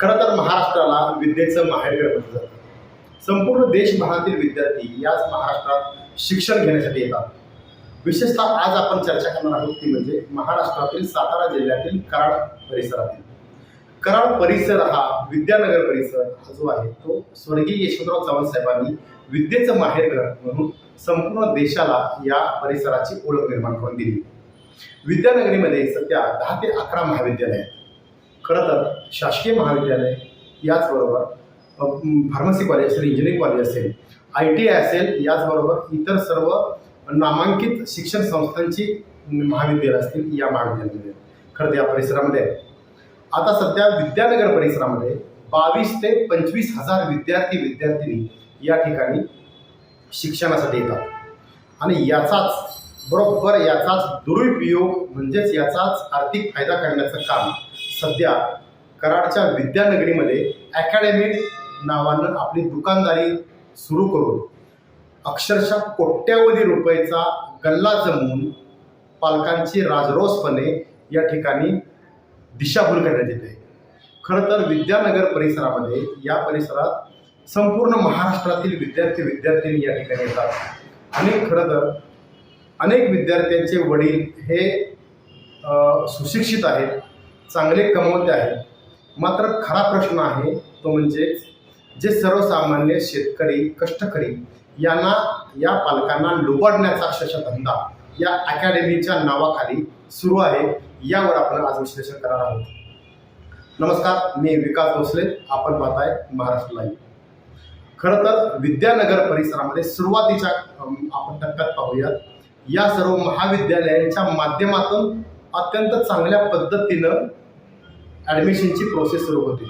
खरं तर महाराष्ट्राला विद्येचं माहेरघर म्हटलं जातं. संपूर्ण देशभरातील विद्यार्थी याच महाराष्ट्रात शिक्षण घेण्यासाठी येतात. विशेषतः आज आपण चर्चा करणार आहोत ती म्हणजे महाराष्ट्रातील सातारा जिल्ह्यातील कराड परिसरातील. कराड परिसर हा विद्यानगर परिसर हा जो आहे तो स्वर्गीय यशवंतराव चव्हाण साहेबांनी विद्येचं माहेरघर म्हणून संपूर्ण देशाला या परिसराची ओळख निर्माण करून दिली. विद्यानगरीमध्ये सध्या दहा ते अकरा महाविद्यालय आहेत. खरं तर शासकीय महाविद्यालय याचबरोबर फार्मसी कॉलेज असेल इंजिनिअरिंग कॉलेज असेल आय टी आय असेल याचबरोबर इतर सर्व नामांकित शिक्षण संस्थांची महाविद्यालय असतील या महाविद्यालयामध्ये खरं तर या परिसरामध्ये आहे. आता सध्या विद्यानगर परिसरामध्ये बावीस ते पंचवीस हजार विद्यार्थी विद्यार्थिनी या ठिकाणी शिक्षणासाठी येतात आणि याचाच बरोबर याचाच दुरुपयोग म्हणजेच याचाच आर्थिक फायदा करण्याचं काम सध्या कराडच्या विद्यानगरीमध्ये अकॅडमी नावानं आपली दुकानदारी सुरू करून अक्षरशः कोट्यावधी रुपयाचा गल्ला जमवून पालकांची राजरोसपणे या ठिकाणी दिशाभूल करण्यात येते खरं तर विद्यानगर परिसरामध्ये या परिसरात संपूर्ण महाराष्ट्रातील विद्यार्थी विद्यार्थिनी या ठिकाणी येतात. आणि खरं तर अनेक विद्यार्थ्यांचे वडील हे सुशिक्षित आहेत. चांगले कमवते आहेत मात्र खरा प्रश्न आहे तो म्हणजे जे सर्वसामान्य शेतकरी कष्टकरी यांना या पालकांना लुबाडण्याचा अक्षरशः धंदा या अकॅडमीच्या नावाखाली सुरू आहे यावर आपण आज विश्लेषण करणार आहोत. नमस्कार मी विकास भोसले आपण पाहताय महाराष्ट्र लाईव्ह. खरं तर विद्यानगर परिसरामध्ये सुरुवातीच्या आपण टप्प्यात पाहूयात. या सर्व महाविद्यालयांच्या माध्यमातून अत्यंत चांगल्या पद्धतीनं ॲडमिशनची प्रोसेस सुरू होते.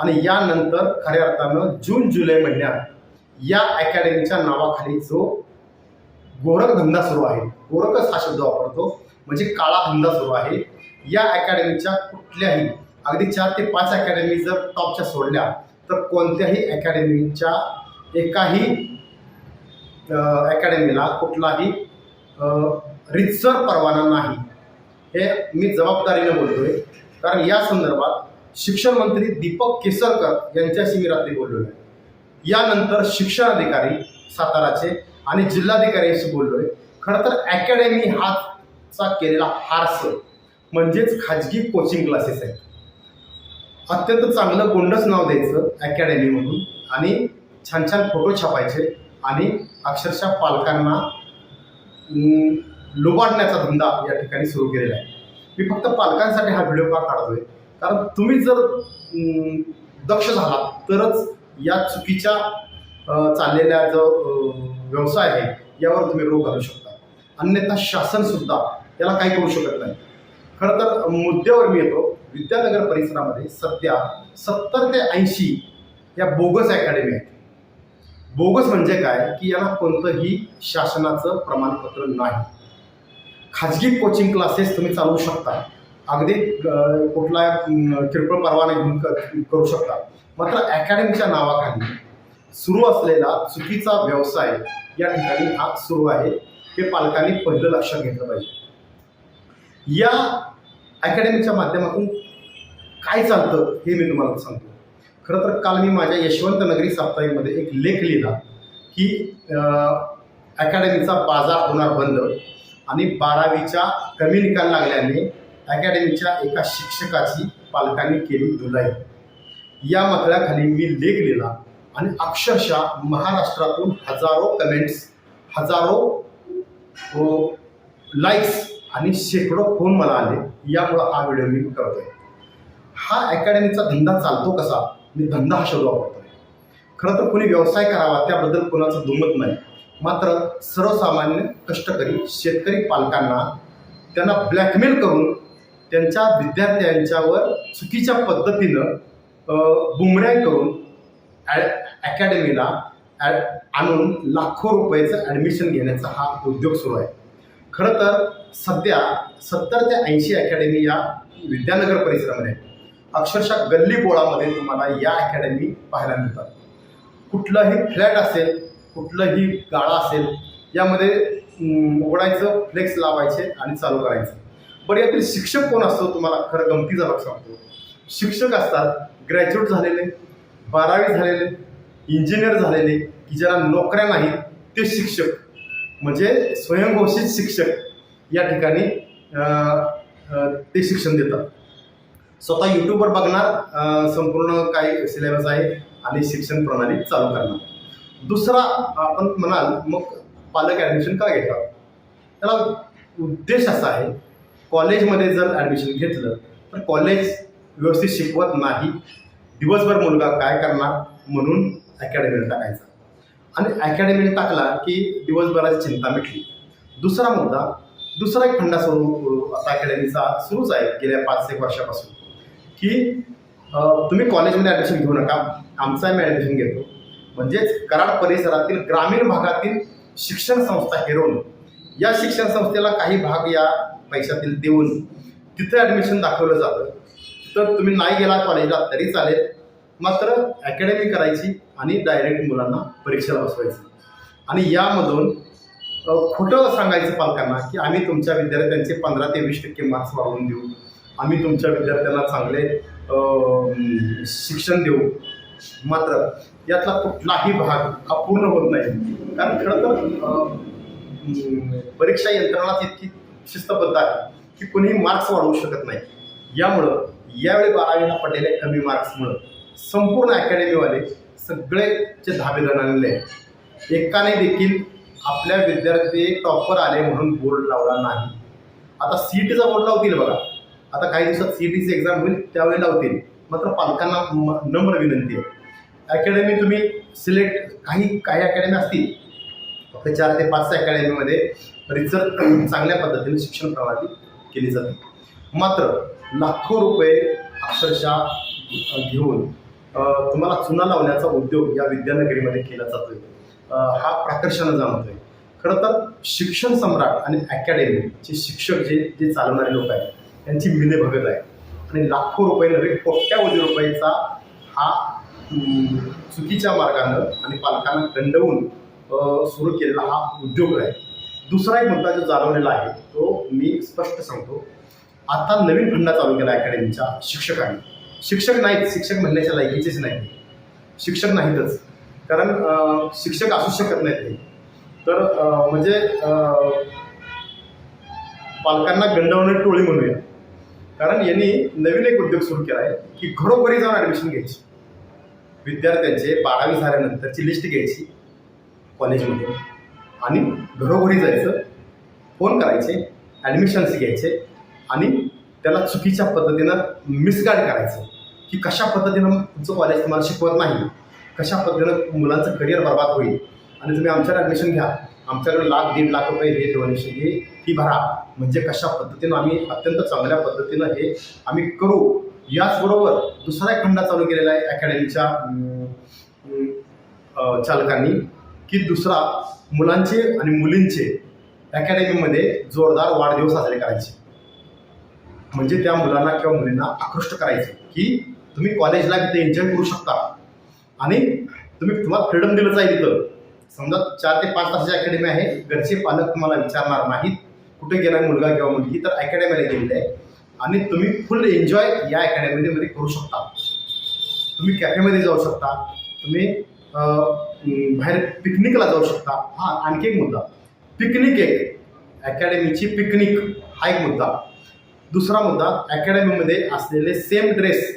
आणि यानंतर खऱ्या अर्थानं जून जुलै महिन्यात या अकॅडमीच्या नावाखाली जो गोरखधंदा सुरू आहे गोरखच हा शब्द वापरतो म्हणजे काळा धंदा सुरू आहे. या अकॅडमीच्या कुठल्याही अगदी चार ते पाच अकॅडमी जर टॉपच्या सोडल्या तर कोणत्याही अकॅडमीच्या एकाही अकॅडमीला कुठलाही रितसर परवाना नाही. हे मी जबाबदारीनं बोलतोय. कारण या संदर्भात शिक्षण मंत्री दीपक केसरकर यांच्याशी मी रात्री बोललेलो आहे यानंतर शिक्षण अधिकारी साताराचे आणि जिल्हाधिकाऱ्यांशी आहे खरं तर अकॅडमी हाचा केलेला हार्स म्हणजेच खाजगी कोचिंग क्लासेस आहेत. अत्यंत चांगलं गोंडच नाव द्यायचं अकॅडमी म्हणून आणि छान छान फोटो छापायचे आणि अक्षरशः पालकांना लुबाडण्याचा धंदा या ठिकाणी सुरू केलेला आहे. मी फक्त पालकांसाठी हा व्हिडिओ का काढतोय? कारण तुम्ही जर दक्ष झालात तरच या चुकीच्या चाललेल्या जो व्यवसाय आहे यावर तुम्ही रोग घालू शकता. अन्यथा शासनसुद्धा याला काही करू शकत नाही. खरं तर मुद्द्यावर मी येतो. विद्यानगर परिसरामध्ये सध्या सत्तर ते ऐंशी या बोगस अकॅडमी आहेत. बोगस म्हणजे काय? की याला कोणतंही शासनाचं प्रमाणपत्र नाही. खाजगी कोचिंग क्लासेस तुम्ही चालवू शकता. अगदी कुठला किरकोळ परवाना घेऊन करू शकता. मात्र अकॅडमीच्या नावाखाली सुरू असलेला चुकीचा व्यवसाय या ठिकाणी हा सुरू आहे. हे पालकांनी पहिलं लक्षात घेतलं पाहिजे. या अकॅडमीच्या माध्यमातून काय चालतं हे मी तुम्हाला सांगतो. खरं तर काल मी माझ्या यशवंत नगरी साप्ताहिकमध्ये एक लेख लिहिला की अकॅडमीचा बाजार होणार बंद. आणि बारावीच्या कमी निकाल लागल्याने अकॅडमीच्या एका शिक्षकाची पालकांनी केली धुलाई. या मतळ्याखाली मी लेख लिहिला आणि अक्षरशः महाराष्ट्रातून हजारो कमेंट्स हजारो लाईक्स आणि शेकडो फोन मला आले. यामुळं हा व्हिडिओ मी करतोय. हा अकॅडमीचा धंदा चालतो कसा? मी धंदा हा शोध वापरतोय खरं तर कोणी व्यवसाय करावा त्याबद्दल कोणाचं दुमत नाही. मात्र सर्वसामान्य कष्टकरी शेतकरी पालकांना त्यांना ब्लॅकमेल करून त्यांच्या विद्यार्थ्यांच्यावर चुकीच्या पद्धतीनं बुमऱ्या करून ॲ- अकॅडमीला ॲड आणून लाखो रुपयाचं ॲडमिशन घेण्याचा हा उद्योग सुरू आहे. खरं तर सध्या सत्तर ते ऐंशी अकॅडमी या विद्यानगर परिसरामध्ये अक्षरशः गल्ली बोळामध्ये तुम्हाला या अकॅडमी पाहायला मिळतात. कुठलंही फ्लॅट असेल कुठलंही गाळा असेल यामध्ये उघडायचं फ्लेक्स लावायचे आणि चालू करायचं. बरं यातील शिक्षक कोण असतो तुम्हाला? खरं गमतीचा भाग सांगतो शिक्षक असतात ग्रॅज्युएट झालेले बारावी झालेले इंजिनियर झालेले की ज्याला नोकऱ्या नाहीत ते शिक्षक. म्हणजे स्वयंघोषित शिक्षक या ठिकाणी ते शिक्षण देतात. स्वतः यूट्यूबवर बघणार संपूर्ण काही सिलेबस आहे आणि शिक्षण प्रणाली चालू करणार. दुसरा आपण म्हणाल मग पालक ॲडमिशन का घेतात? त्याला उद्देश असा आहे कॉलेजमध्ये जर ॲडमिशन घेतलं तर कॉलेज व्यवस्थित शिकवत नाही. दिवसभर मुलगा काय करणार म्हणून अकॅडमीला टाकायचा. आणि अकॅडमीने टाकला की दिवसभराची चिंता मिटली. दुसरा मुद्दा दुसरा एक फंडा सुरू आता अकॅडमीचा सुरूच आहे गेल्या पाच एक वर्षापासून. की तुम्ही कॉलेजमध्ये ॲडमिशन घेऊ नका. आमचा आम्ही ॲडमिशन घेतो. म्हणजेच कराड परिसरातील ग्रामीण भागातील शिक्षण संस्था हेरून. या शिक्षण संस्थेला काही भाग या पैशातील देऊन तिथे ॲडमिशन दाखवलं जातं. तर तुम्ही नाही गेला कॉलेजला तरी चालेल. मात्र अकॅडमी करायची आणि डायरेक्ट मुलांना परीक्षा बसवायची. आणि यामधून खोटं सांगायचं पालकांना की आम्ही तुमच्या विद्यार्थ्यांचे पंधरा ते वीस टक्के मार्क्स वाढवून देऊ. आम्ही तुमच्या विद्यार्थ्यांना चांगले शिक्षण देऊ. मात्र यातला कुठलाही भाग हा पूर्ण होत नाही. कारण खरं तर परीक्षा यंत्रणाच इतकी शिस्तबद्ध आहे की कोणीही मार्क्स वाढवू शकत नाही. यामुळं यावेळी बारावीला पडलेल्या कमी मार्क्समुळं संपूर्ण अकॅडमीवाले सगळेचे धाबे गणालेले आहेत एकाने देखील आपल्या विद्यार्थी टॉपर आले म्हणून बोर्ड लावला नाही. आता सीईटीचा बोर्ड लावतील बघा. आता काही दिवसात सीईटीची एक्झाम होईल त्यावेळी लावतील. मात्र पालकांना म- नम्र विनंती आहे. अकॅडमी तुम्ही सिलेक्ट काही काही अकॅडमी असतील फक्त चार ते पाच अकॅडमीमध्ये रिसर्च चांगल्या पद्धतीने शिक्षण प्रणाली केली जाते. मात्र लाखो रुपये अक्षरशः घेऊन तुम्हाला चुना लावण्याचा उद्योग या विद्यानगरीमध्ये केला जातोय. हा प्रकर्षानं जाणवतोय. खरं तर शिक्षण सम्राट आणि अकॅडमीचे शिक्षक जे जे चालवणारे लोक आहेत त्यांची मिले भगत आहे. आणि लाखो रुपये नव्हे कोट्यावधी रुपयाचा हा चुकीच्या मार्गानं आणि पालकांना दंडवून सुरू केलेला हा उद्योग आहे. दुसरा एक मुद्दा जो जाणवलेला आहे तो मी स्पष्ट सांगतो. आता नवीन फंडा चालू केला अकॅडमीच्या शिक्षकांनी. शिक्षक नाहीत शिक्षक म्हणण्याच्या लायकीचेच नाही शिक्षक नाहीतच. कारण शिक्षक असू शकत नाहीत तर म्हणजे पालकांना गंडवणे टोळी म्हणूया. कारण यांनी नवीन एक उद्योग सुरू केला आहे की घरोघरी जाऊन ॲडमिशन घ्यायची. विद्यार्थ्यांचे बारावी झाल्यानंतरची लिस्ट घ्यायची कॉलेजमध्ये आणि घरोघरी जायचं फोन करायचे ॲडमिशन्स घ्यायचे आणि त्याला चुकीच्या पद्धतीनं मिसगाईड करायचं की कशा पद्धतीनं तुमचं कॉलेज तुम्हाला शिकवत नाही कशा पद्धतीनं मुलांचं करिअर बर्बाद होईल आणि तुम्ही आमच्यावर ॲडमिशन घ्या. आमच्याकडे लाख दीड लाख रुपये हे डोनेशन हे फी भरा. म्हणजे कशा पद्धतीनं आम्ही अत्यंत चांगल्या पद्धतीनं हे आम्ही करू. याचबरोबर दुसरा एक खंडा चालू केलेला आहे अकॅडमीच्या चालकांनी की दुसरा मुलांचे आणि मुलींचे अकॅडमीमध्ये जोरदार वाढदिवस साजरे करायचे. म्हणजे त्या मुलांना किंवा मुलींना आकृष्ट करायचे की तुम्ही कॉलेजला तिथे एन्जॉय करू शकता. आणि तुम्ही तुम्हाला फ्रीडम दिलं जाईल इथं समजा चार ते पाच तासाची अकॅडमी आहे. घरचे पालक तुम्हाला विचारणार नाहीत. कुठे गेला मुलगा किंवा मुलगी तर अकॅडमीला गेलेली आहे. आणि तुम्ही फुल एन्जॉय या अकॅडमीमध्ये करू शकता. तुम्ही कॅफेमध्ये जाऊ शकता. तुम्ही बाहेर पिकनिकला जाऊ शकता. हा आणखी एक मुद्दा. पिकनिक एक. अकॅडमीची पिकनिक हा एक मुद्दा. दुसरा मुद्दा अकॅडमीमध्ये असलेले सेम ड्रेस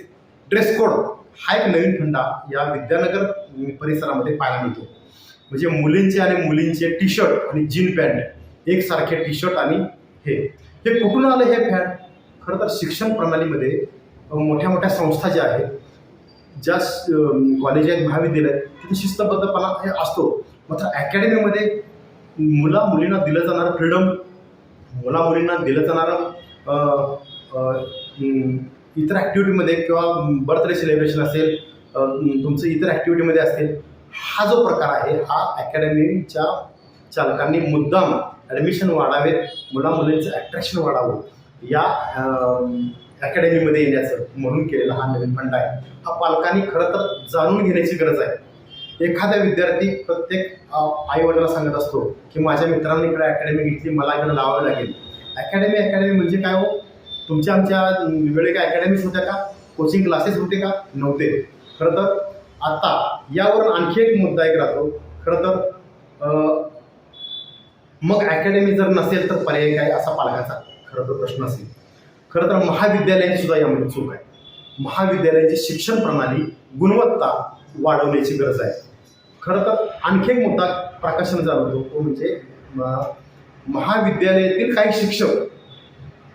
ड्रेस कोड हा एक नवीन फंडा या विद्यानगर परिसरामध्ये पाहायला मिळतो. म्हणजे मुलींचे आणि मुलींचे टी शर्ट आणि जीन पॅन्ट एकसारखे टी शर्ट आणि हे. हे कुठून आलं हे फॅन? खरं तर शिक्षण प्रणालीमध्ये मोठ्या मोठ्या संस्था ज्या आहेत ज्या कॉलेज आहेत महाविद्यालय आहेत तिथे शिस्तबद्धपणा हे असतो. मात्र अकॅडमीमध्ये मुला मुलींना दिलं जाणारं फ्रीडम मुला मुलींना दिलं जाणारं इतर ॲक्टिव्हिटीमध्ये किंवा बर्थडे सेलिब्रेशन असेल तुमचं इतर ॲक्टिव्हिटीमध्ये असेल हा जो प्रकार आहे हा अकॅडमीच्या चालकांनी मुद्दाम ॲडमिशन वाढावेत मुला मुलींचं अट्रॅक्शन वाढावं या अकॅडमीमध्ये येण्याचं म्हणून केलेला हा नवीन फंड आहे. हा पालकांनी खरं तर जाणून घेण्याची गरज आहे. एखाद्या विद्यार्थी प्रत्येक आईवडिला सांगत असतो की माझ्या मित्रांनी इकडे अकॅडमी घेतली मला इकडे लावावी लागेल. अकॅडमी अकॅडमी म्हणजे काय हो? तुमच्या आमच्या वेळे काय अकॅडमीज होत्या का? कोचिंग क्लासेस होते का? नव्हते. खरं तर आता यावरून आणखी एक मुद्दा एक राहतो. खरं तर मग अकॅडमी जर नसेल तर पर्याय काय असा पालकांचा? खरं तर प्रश्न असेल. खरं तर महाविद्यालयाची सुद्धा यामध्ये चूक आहे. महाविद्यालयाची शिक्षण प्रणाली गुणवत्ता वाढवण्याची गरज आहे. खरं तर आणखी एक मुद्दा प्रकाशन जाणवतो तो म्हणजे महाविद्यालयातील काही शिक्षक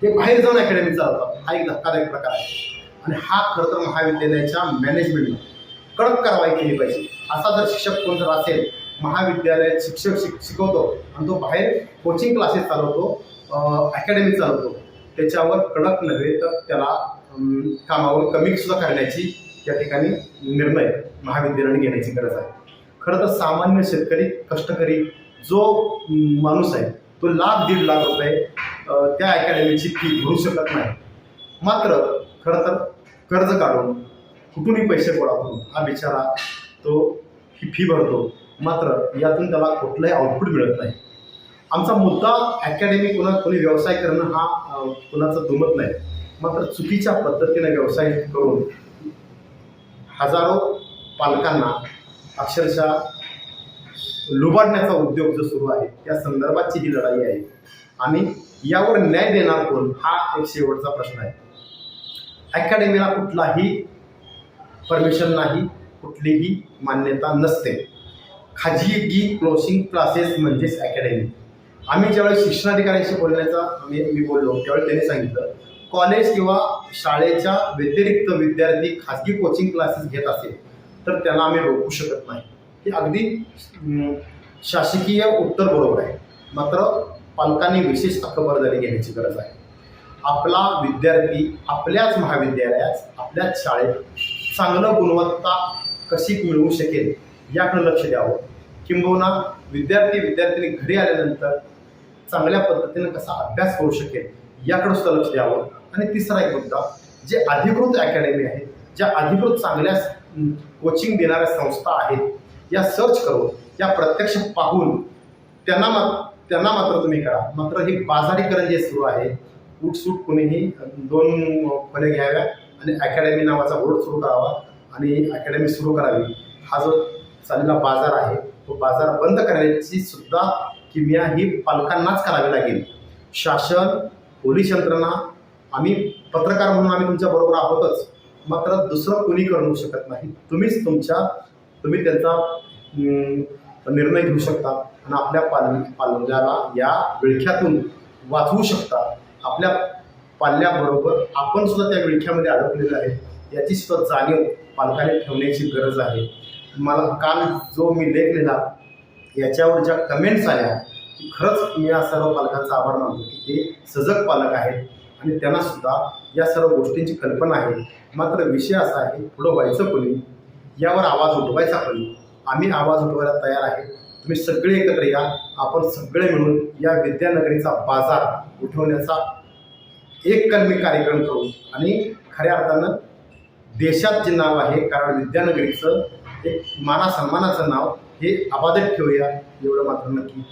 हे बाहेर जाऊन अकॅडमी चालवतात हा एक धक्कादायक प्रकार आहे. आणि हा खरं तर महाविद्यालयाच्या मॅनेजमेंटने कडक कारवाई केली पाहिजे. असा जर शिक्षक कोण जर असेल महाविद्यालयात शिक्षक शिक शिकवतो आणि तो बाहेर कोचिंग क्लासेस चालवतो अकॅडमी चालवतो त्याच्यावर कडक नव्हे तर त्याला कामावर कमी सुद्धा करण्याची या ठिकाणी निर्णय महाविद्यालयाने घेण्याची गरज आहे. खरं तर सामान्य शेतकरी कष्टकरी जो माणूस आहे तो लाख दीड लाख रुपये त्या अकॅडमीची फी भरू शकत नाही. मात्र खरं तर कर्ज काढून कुठूनही पैसे गोळा करून हा बिचारा तो ही फी भरतो. मात्र यातून त्याला कुठलंही आउटपुट मिळत नाही. आमचा मुद्दा अकॅडमी कोणा कोणी व्यवसाय करणं हा कुणाचा कोणाचं दुमत नाही. मात्र चुकीच्या पद्धतीने व्यवसाय करून हजारो पालकांना अक्षरशः लुबाडण्याचा उद्योग जो सुरू आहे त्या संदर्भातची ही लढाई आहे. आणि यावर न्याय देणार कोण? हा एक शेवटचा प्रश्न आहे. अकॅडमीला कुठलाही परमिशन नाही कुठलीही मान्यता नसते. खाजगी क्लोसिंग क्लासेस म्हणजेच अकॅडमी आम्ही ज्यावेळेस शिक्षणाधिकाऱ्यांशी बोलण्याचा मी मी बोललो त्यावेळी त्यांनी सांगितलं कॉलेज किंवा शाळेच्या व्यतिरिक्त विद्यार्थी खाजगी कोचिंग क्लासेस घेत असेल तर त्यांना आम्ही रोखू शकत नाही. हे अगदी शासकीय उत्तर बरोबर आहे. मात्र पालकांनी विशेष खबरदारी घेण्याची गरज आहे. आपला विद्यार्थी आपल्याच महाविद्यालयात आपल्याच शाळेत चांगलं गुणवत्ता कशी मिळवू शकेल याकडे लक्ष द्यावं. किंबहुना विद्यार्थी विद्यार्थिनी घरी आल्यानंतर चांगल्या पद्धतीनं कसा अभ्यास करू शकेल याकडे सुद्धा लक्ष द्यावं. आणि तिसरा एक मुद्दा जे अधिकृत अकॅडमी आहेत ज्या अधिकृत चांगल्या कोचिंग देणाऱ्या संस्था आहेत या सर्च करून या प्रत्यक्ष पाहून त्यांना मा त्यांना मात्र तुम्ही करा. मात्र हे बाजारीकरण जे सुरू आहे उठसूट कुणीही दोन फळे घ्याव्या आणि अकॅडमी नावाचा बोर्ड सुरू करावा आणि अकॅडमी सुरू करावी. हा जो चाललेला बाजार आहे तो बाजार बंद करण्याची सुद्धा किमया ही पालकांनाच करावी लागेल. शासन पोलीस यंत्रणा आम्ही पत्रकार म्हणून आम्ही तुमच्याबरोबर आहोतच. मात्र दुसरं कोणी करू शकत नाही. तुम्हीच तुमच्या तुम्ही त्यांचा निर्णय घेऊ शकता आणि आपल्या पाल पालकाला या विळख्यातून वाचवू शकता. आपल्या पाल्याबरोबर आपण सुद्धा त्या विळख्यामध्ये अडकलेलं आहे. याची सुद्धा जाणीव पालकाने ठेवण्याची गरज आहे. मला काल जो मी लेख लिहिला याच्यावर ज्या कमेंट्स आल्या की खरंच मी या सर्व पालकांचा आभार मानतो की ते सजग पालक आहेत आणि त्यांना सुद्धा या सर्व गोष्टींची कल्पना आहे. मात्र विषय असा आहे पुढं व्हायचं कोणी? यावर आवाज उठवायचा कोणी? आम्ही आवाज उठवायला तयार आहे. तुम्ही सगळे एकत्र या. आपण सगळे मिळून या विद्यानगरीचा बाजार उठवण्याचा एक कलमी कार्यक्रम करू आणि खऱ्या अर्थानं देशात जे नाव आहे कारण विद्यानगरीचं एक माना सन्मानाचं नाव हे अबाधित ठेवूया एवढं मात्र नक्की.